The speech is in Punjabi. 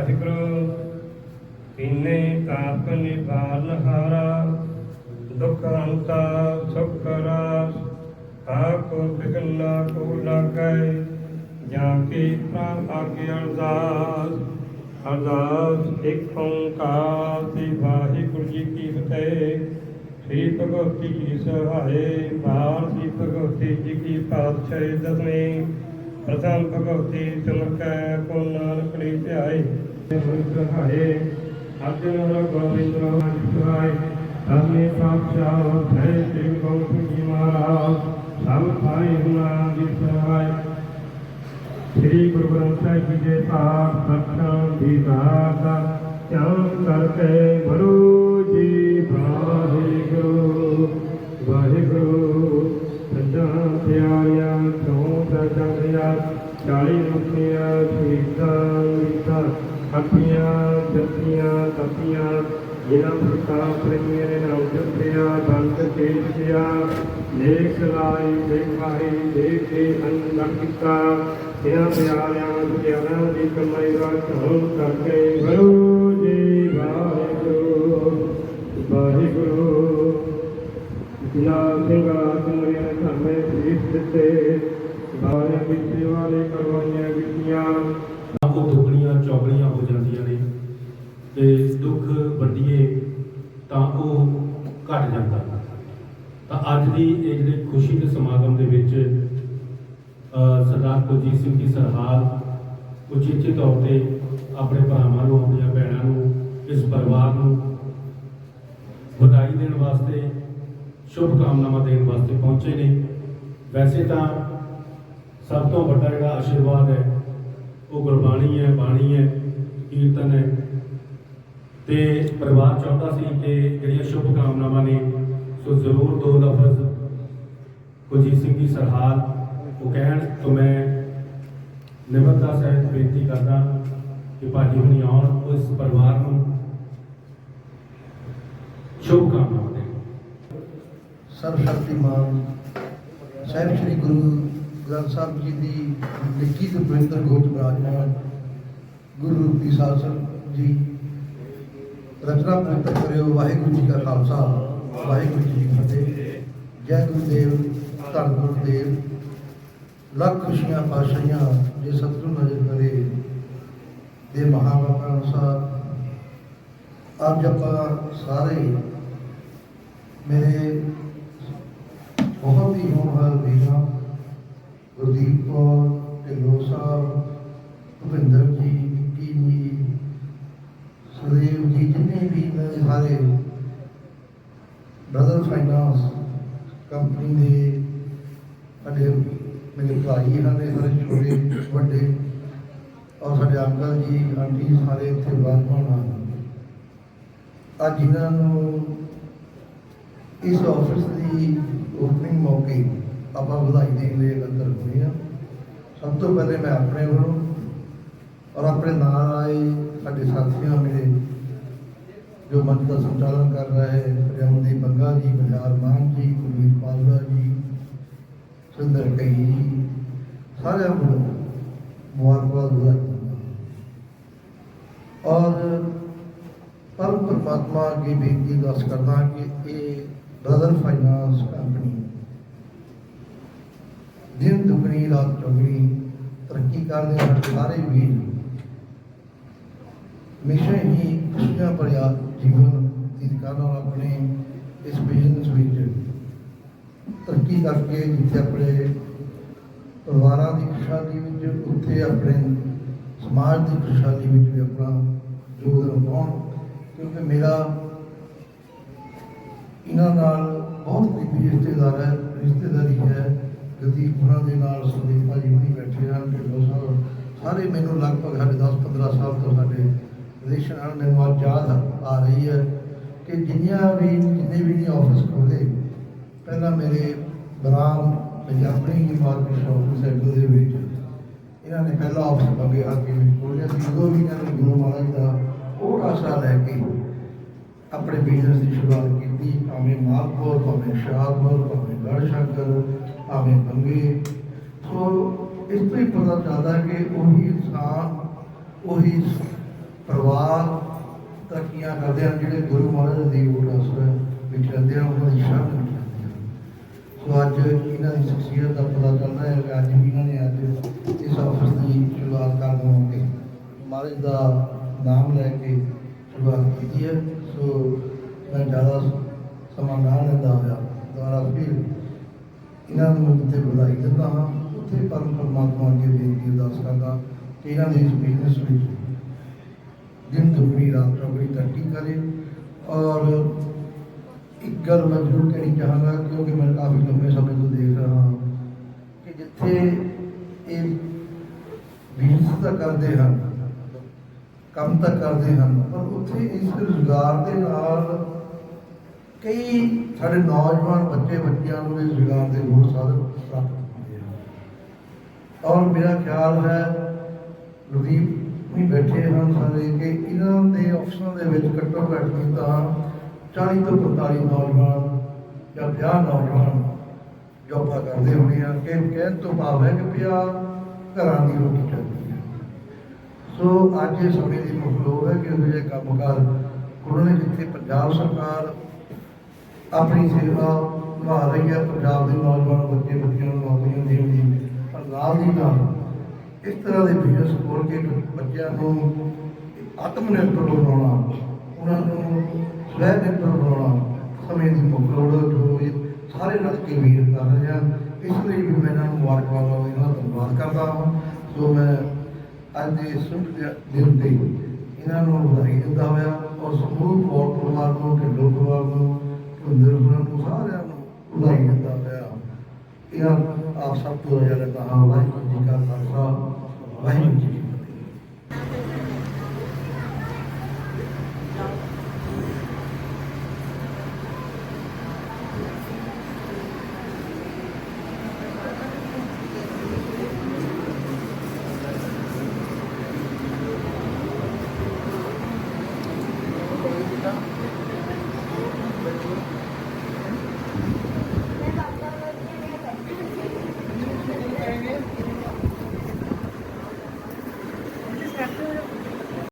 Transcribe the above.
ਵਾਹਿਗੁਰੂ ਤੀਨੇ ਤਾਪ ਨਿਵਾਰਨ ਹਾਰਾ, ਦੁਖ ਅੰਤਾ ਸੁਖ ਰਾਸ ਆਕੋ ਬਿਗਨਾ ਕੋ ਲਾਗੈ, ਜਾਂ ਕੀ ਪ੍ਰਾਪ ਆਗੇ ਅਰਦਾਸ। ਅਰਦਾਸ, ਇੱਕ ਓੰਕਾਰ ਤੇ ਵਾਹਿਗੁਰੂ ਜੀ ਕੀ ਫਤਿਹ। ਸ੍ਰੀ ਭਗਵਤੀ ਜੀ ਸਹਾਏ ਬਾਰ ਸ੍ਰੀ ਭਗਵਤੀ ਜੀ ਕੀ ਪਾਤਸ਼ਾਹੀ ਦਸਵੇਂ। ਪ੍ਰਥਮ ਭਗਵਤੀ ਚਮਕੈ ਕੋ ਨਾਨਕ ਲਈ ਧਿਆਏ। ਗੁਰੂ ਸਹਾਏ ਅਰਜਨ ਗੋਬਿੰਦ ਰਾਮ ਸਹਾਏ ਅਰਨੇ ਪਾਤਸ਼ਾਹ ਹੈ ਸ੍ਰੀ ਗੋਬਿੰਦ ਜੀ ਮਹਾਰਾਜ ਸਭ ਭਾਈ ਨਾਮ ਦੀ ਸਹਾਏ ਸ੍ਰੀ ਗੁਰੂ ਗ੍ਰੰਥ ਸਾਹਿਬ ਜੀ ਦੇ ਸਾਥ ਸੱਚਾਂ ਦੀ ਦਾਤ ਧਿਆਨ ਕਰਕੇ ਗੁਰੂ ਜੀ ਵਾਹਿਗੁਰੂ ਜਿਨ੍ਹਾਂ ਪ੍ਰਕਾਰ ਨਾਮ ਜਪਿਆ ਬੰਦ ਕੇਤ ਗਿਆ ਲਾਈ ਦੇਖਾਈ ਦੇਖ ਕੇ ਕੀਤਾ। ਇਹਨਾਂ ਪਿਆਰਿਆਂ ਗੁਰਿਆਰਾਂ ਦੀ ਕਮਾਈ ਦਾ ਧੰਨ ਕਰਕੇ ਗੁਰੂ ਜੀ, ਵਾਹਿਗੁਰੂ ਵਾਹਿਗੁਰੂ। ਜਿਨਾ ਸਿੰਘਾ ਤੁਮਰੇ ਧਰਮੇ ਸੀਸ ਦਿੱਤੇ। ਬਾਰੇ ਵਿੱਚ ਵਾਲੇ ਕਰਵਾਈਆਂ ਵਿਟੀਆਂ ਉਹ ਦੁਗਣੀਆਂ ਚੌਗਣੀਆਂ ਹੋ ਜਾਂਦੀਆਂ ਨੇ ਤੇ ਦੁੱਖ ਵੰਡੀਏ ਤਾਂ ਉਹ ਘਟ ਜਾਂਦਾ। ਤਾਂ ਅੱਜ ਦੀ ਇਹ ਜਿਹੜੀ ਖੁਸ਼ੀ ਦੇ ਸਮਾਗਮ ਦੇ ਵਿੱਚ ਸਰਦਾਰ ਕੁਲਜੀਤ ਸਿੰਘ ਦੀ ਸਰਹਾਲ ਉਚੇਚੇ ਤੌਰ ਤੇ ਆਪਣੇ ਭਰਾਵਾਂ ਨੂੰ, ਆਪਣੀਆਂ ਭੈਣਾਂ ਨੂੰ, ਇਸ ਪਰਿਵਾਰ ਨੂੰ ਵਧਾਈ ਦੇਣ ਵਾਸਤੇ ਸ਼ੁਭ ਕਾਮਨਾਵਾਂ ਦੇਣ ਵਾਸਤੇ ਪਹੁੰਚੇ ਨੇ। ਵੈਸੇ ਤਾਂ ਸਭ ਤੋਂ ਵੱਡਾ ਜਿਹੜਾ ਆਸ਼ੀਰਵਾਦ ਹੈ, ਉਹ ਗੁਰਬਾਣੀ ਹੈ, ਬਾਣੀ ਹੈ, ਕੀਰਤਨ ਹੈ। ਤੇ ਪਰਿਵਾਰ ਚਾਹੁੰਦਾ ਸੀ ਕਿ ਜਿਹੜੀਆਂ ਸ਼ੁਭ ਕਾਮਨਾਵਾਂ ਨੇ, ਸੋ ਜ਼ਰੂਰ ਦੋ ਲਫ਼ਜ਼ ਕੁਲਜੀਤ ਸਿੰਘ ਦੀ ਸਰਹਾਲ ਉਹ ਕਹਿਣ ਤੋਂ ਮੈਂ ਨਿਮਰਤਾ ਸਹਿਤ ਬੇਨਤੀ ਕਰਦਾ ਕਿ ਭਾਜੀ ਹੁਣੀ ਆਉਣ, ਉਸ ਪਰਿਵਾਰ ਨੂੰ ਸ਼ੁਭ ਕਾਮਨਾਵਾਂ ਦੇਣ। ਸਰਬ ਸ਼ਕਤੀਮਾਨ ਸਾਹਿਬ ਸ੍ਰੀ ਗੁਰੂ ਗ੍ਰੰਥ ਸਾਹਿਬ ਜੀ ਦੀ ਲਿਖੀ ਤੇ ਪਵਿੱਤਰ ਗੋਤ ਬਰਾਜਮਾਨ ਗੁਰੂ ਰੂਪੀ ਸਾਹਿਬ ਜੀ। ਰਚਨਾ ਪਵਿੱਤਰ ਕਰਿਓ, ਵਾਹਿਗੁਰੂ ਜੀ ਕਾ ਖਾਲਸਾ, ਵਾਹਿਗੁਰੂ ਜੀ ਕੀ ਫਤਿਹ। ਜੈ ਗੁਰਦੇਵ, ਧੰਨ ਗੁਰਦੇਵ। ਲੱਖ ਖੁਸ਼ੀਆਂ ਪਾਸ਼ੀਆਂ ਜੇ ਸਤਿਗੁਰੂ ਨਜ਼ਰ ਕਰੇ ਦੇ ਮਹਾਵਾਕਾ ਅਨੁਸਾਰ। ਆਪ ਜਪਾ ਸਾਰੇ ਮੇਰੇ ਬਹੁਤ ਹੀ ਹੋਣਹਾਰ ਵੀਰਾਂ, ਗੁਰਦੀਪ ਕੌਰ, ਢਿੱਲੋਂ ਸਾਹਿਬ ਭੁਪਿੰਦਰ ਜੀ ਵਿੱਕੀ ਜੀ ਸੁਦੇਵ ਜੀ ਜਿੰਨੇ ਵੀ ਮੇਰੇ ਸਾਰੇ ਬ੍ਰਦਰ ਫਾਈਨਾਂਸ ਕੰਪਨੀ ਦੇ ਸਾਡੇ ਮੇਰੇ ਭਾਈ ਹਨ ਇਹ ਸਾਰੇ ਛੋਟੇ, ਵੱਡੇ ਔਰ ਸਾਡੇ ਅੰਕਲ ਜੀ, ਆਂਟੀ ਸਾਰੇ ਇੱਥੇ ਬਾਹਰ ਹਨ ਅੱਜ ਇਹਨਾਂ ਨੂੰ ਇਸ ਆਫਿਸ ਦੀ ਓਪਨਿੰਗ ਮੌਕੇ ਆਪਾਂ ਵਧਾਈ ਦੇਣ ਲਈ ਇਕੱਤਰ ਹੋਏ ਹਾਂ। ਸਭ ਤੋਂ ਪਹਿਲੇ ਮੈਂ ਆਪਣੇ ਵੱਲੋਂ ਔਰ ਆਪਣੇ ਨਾਲ ਆਏ ਸਾਡੇ ਸਾਥੀਆਂ ਮੇਰੇ ਜੋ ਮੰਚ ਦਾ ਸੰਚਾਲਨ ਕਰ ਰਹੇ ਰਮਨਦੀਪ ਬੰਗਾ ਜੀ ਬਲਿਆਰ ਮਾਨ ਜੀ ਕੁਲਵੀਰ ਪਾਲਵਾ ਜੀ ਸੁੰਦਰ ਕਈ ਜੀ ਸਾਰਿਆਂ ਨੂੰ ਮੁਬਾਰਕਬਾਦ ਵਧਾਈ ਦਿੰਦਾ ਹਾਂ। ਔਰ ਪਰਮ ਪਰਮਾਤਮਾ ਅੱਗੇ ਬੇਨਤੀ ਦੱਸ ਕਰਦਾ ਕਿ ਇਹ ਬ੍ਰਦਰ ਫਾਈਨਾਂਸ ਕੰਪਨੀ ਦਿਨ ਦੁਗਣੀ ਰਾਤ ਚੌਗਣੀ ਤਰੱਕੀ ਕਰਦੇ ਹਨ ਸਾਰੇ ਵੀਰ ਹਮੇਸ਼ਾ ਹੀ ਖੁਸ਼ੀਆਂ ਭਰਿਆ ਜੀਵਨ ਬਤੀਤ ਨਾਲ ਆਪਣੇ ਇਸ ਬਿਜ਼ਨਸ ਵਿੱਚ ਤਰੱਕੀ ਕਰਕੇ ਜਿੱਥੇ ਆਪਣੇ ਪਰਿਵਾਰਾਂ ਦੀ ਖੁਸ਼ਹਾਲੀ ਵਿੱਚ, ਉੱਥੇ ਆਪਣੇ ਸਮਾਜ ਦੀ ਖੁਸ਼ਹਾਲੀ ਵਿੱਚ ਵੀ ਆਪਣਾ ਯੋਗਦਾਨ ਪਾਉਣ। ਕਿਉਂਕਿ ਮੇਰਾ ਇਹਨਾਂ ਨਾਲ ਬਹੁਤ ਕਰੀਬੀ ਰਿਸ਼ਤੇਦਾਰ ਹੈ, ਰਿਸ਼ਤੇਦਾਰੀ ਹੈ। ਗਦੀਪ ਉਹਨਾਂ ਦੇ ਨਾਲ ਸੁਦੀਪ ਭਾਜੀ ਹੁਣੀ ਬੈਠੇ ਹਨ, ਢਿੱਲੋਂ ਸਾਹਿਬ। ਸਾਰੇ ਮੈਨੂੰ ਲਗਭਗ ਸਾਡੇ 10 15 ਸਾਲ ਤੋਂ ਸਾਡੇ ਰਿਲੇਸ਼ਨ ਹਨ ਮੈਨੂੰ ਅੱਜ ਯਾਦ ਆ ਰਹੀ ਹੈ ਕਿ ਜਿੰਨੀਆਂ ਵੀ, ਜਿੰਨੇ ਵੀ ਨਹੀਂ ਆਫਿਸ ਖੋਲੇ ਪਹਿਲਾਂ ਮੇਰੇ ਬਰਾਮ ਮੇਰੀ ਆਪਣੀ ਮਾਰਕੀਟ ਸ਼ਾਪ ਸੈਂਟਰ ਦੇ ਵਿੱਚ ਇਹਨਾਂ ਨੇ ਪਹਿਲਾ ਆਫਿਸ ਬੰਗੇ ਹਾਕੀ ਵਿੱਚ ਖੋਲਿਆ ਸੀ। ਉਦੋਂ ਵੀ ਇਹਨਾਂ ਨੇ ਗੁਰੂ ਮਹਾਰਾਜ ਦਾ ਉਹ ਆਸਰਾ ਲੈ ਕੇ ਆਪਣੇ ਬਿਜ਼ਨਸ ਦੀ ਸ਼ੁਰੂਆਤ ਕੀਤੀ, ਭਾਵੇਂ ਮਾਲਪੁਰ ਭਾਵੇਂ ਸ਼ਾਹਪੁਰ ਭਾਵੇਂ ਗੜਸ਼ੰਕਰ ਭਾਵੇਂ ਬੰਗੇ, ਸੋ ਇਸ ਤੋਂ ਹੀ ਪਤਾ ਚੱਲਦਾ ਕਿ ਉਹੀ ਇਨਸਾਨ, ਉਹੀ ਪਰਿਵਾਰ ਤਰੱਕੀਆਂ ਕਰਦੇ ਹਨ ਜਿਹੜੇ ਗੁਰੂ ਮਹਾਰਾਜ ਦੀ ਓਟ ਆਸਰਾ ਵਿੱਚ ਰਹਿੰਦੇ ਹਨ ਉਹਨਾਂ ਦੀ ਸ਼ਾਨ ਵਿੱਚ ਰਹਿੰਦੇ ਹਨ ਸੋ ਅੱਜ ਇਹਨਾਂ ਦੀ ਸ਼ਖਸੀਅਤ ਦਾ ਪਤਾ ਚੱਲਦਾ ਹੈ ਕਿ ਅੱਜ ਵੀ ਇਹਨਾਂ ਨੇ ਅੱਜ ਇਸ ਆਫਿਸ ਦੀ ਸ਼ੁਰੂਆਤ ਕਰਨ ਮੌਕੇ ਮਹਾਰਾਜ ਦਾ ਨਾਮ ਲੈ ਕੇ ਸ਼ੁਰੂਆਤ ਕੀਤੀ ਹੈ। ਸੋ ਮੈਂ ਜ਼ਿਆਦਾ ਸਮਾਂ ਨਾ ਲੈਂਦਾ ਹੋਇਆ ਦੁਆਰਾ ਫਿਰ ਇਹਨਾਂ ਨੂੰ ਉੱਤੇ ਵਧਾਈ ਦਿੰਦਾ ਹਾਂ। ਉੱਥੇ ਪਰਮ ਪਰਮਾਤਮਾ ਅੱਗੇ ਬੇਨਤੀ ਅਰਦਾਸ ਕਰਦਾ ਕਿ ਇਹਨਾਂ ਦੇ ਇਸ ਬਿਜ਼ਨਸ ਵਿੱਚ ਦਿਨ ਦੁਗਣੀ, ਰਾਤ ਚੌਗਣੀ ਤਰੱਕੀ ਕਰੇ ਔਰ ਇੱਕ ਗੱਲ ਮੈਂ ਜ਼ਰੂਰ ਕਹਿਣੀ ਚਾਹਾਂਗਾ, ਕਿਉਂਕਿ ਮੈਂ ਕਾਫੀ ਲੰਬੇ ਸਮੇਂ ਤੋਂ ਦੇਖ ਰਿਹਾ ਹਾਂ ਕਿ ਜਿੱਥੇ ਇਹ ਬਿਜ਼ਨਸ ਤਾਂ ਕਰਦੇ ਹਨ, ਕੰਮ ਤਾਂ ਕਰਦੇ ਹਨ, ਪਰ ਉੱਥੇ ਇਸ ਰੁਜ਼ਗਾਰ ਦੇ ਨਾਲ ਕਈ ਸਾਡੇ ਨੌਜਵਾਨ ਬੱਚੇ, ਬੱਚਿਆਂ ਨੂੰ ਇਸ ਰੁਜ਼ਗਾਰ ਦੇ ਹੋਰ ਸਾਧਨ ਪ੍ਰਾਪਤ ਹੁੰਦੇ ਹਨ। ਔਰ ਮੇਰਾ ਖਿਆਲ ਹੈ ਲੁਦੀਪ ਵੀ ਬੈਠੇ ਹਨ ਸਾਰੇ ਕਿ ਇਹਨਾਂ ਦੇ ਆਪਸ਼ਨਾਂ ਦੇ ਵਿੱਚ ਘੱਟੋ ਘੱਟ ਨਹੀਂ ਤਾਂ 40 ਤੋਂ 45 ਨੌਜਵਾਨ ਜਾਂ 50 ਨੌਜਵਾਨ ਜੋਬਾਂ ਕਰਦੇ ਹੋਣੇ ਆ, ਕਿ ਕਹਿਣ ਤੋਂ ਭਾਵ ਹੈ ਕਿ ਪਿਆ ਘਰਾਂ ਦੀ ਰੋਟੀ ਚੱਲਦੀ ਹੈ। ਸੋ ਅੱਜ ਇਹ ਸਮੇਂ ਦੀ ਮੁੱਖ ਲੋੜ ਹੈ ਕਿ ਉਹ ਜਿਹੇ ਕੰਮਕਾਰ ਉਹਨਾਂ ਨੇ ਜਿੱਥੇ ਪੰਜਾਬ ਸਰਕਾਰ ਆਪਣੀ ਸੇਵਾ ਨਿਭਾ ਰਹੀ ਹੈ, ਪੰਜਾਬ ਦੇ ਨੌਜਵਾਨ ਬੱਚੇ ਬੱਚਿਆਂ ਨੂੰ ਨੌਕਰੀਆਂ ਦੇਣ ਦੀ, ਪਰ ਨਾਲ ਦੀ ਨਾਲ ਇਸ ਤਰ੍ਹਾਂ ਦੇ ਬਿਜ਼ਨਸ ਖੋਲ੍ਹ ਕੇ ਬੱਚਿਆਂ ਨੂੰ ਆਤਮ ਨਿਰਭਰ ਬਣਾਉਣਾ, ਉਹਨਾਂ ਨੂੰ ਸਵੈ ਨਿਰਭਰ ਬਣਾਉਣਾ, ਸਮੇਂ ਦੀ ਮੁੱਖ ਜੋ ਸਾਰੇ ਰਲ ਕੇ ਵੀਰ ਕਰ ਰਹੇ ਹਨ ਇਸ ਲਈ ਵੀ ਮੈਂ ਇਹਨਾਂ ਨੂੰ ਮੁਬਾਰਕਬਾਦ ਦਿੰਦਾ, ਇਹਨਾਂ ਦਾ ਧੰਨਵਾਦ ਕਰਦਾ ਹਾਂ ਸੋ ਮੈਂ ਅੱਜ ਦੇ ਸ਼ੁਭ ਦਿਨ ਤੇ ਇਹਨਾਂ ਨੂੰ ਵਧਾਈ ਦਿੰਦਾ ਹੋਇਆ ਔਰ ਸਮੂਹ ਪੌਰ ਪਰਿਵਾਰ ਨੂੰ ਢਿੱਲੋਂ ਪਰਿਵਾਰ ਨੂੰ ਭੁੰਦਰ ਹੋਰਾਂ ਨੂੰ ਸਾਰਿਆਂ ਨੂੰ ਵਧਾਈ ਦਿੰਦਾ ਹੋਇਆ। ਇਹਨਾਂ ਆਪ ਸਭ ਤੋਂ ਜ਼ਿਆਦਾ ਕਹਾ ਵਾਹਿਗੁਰੂ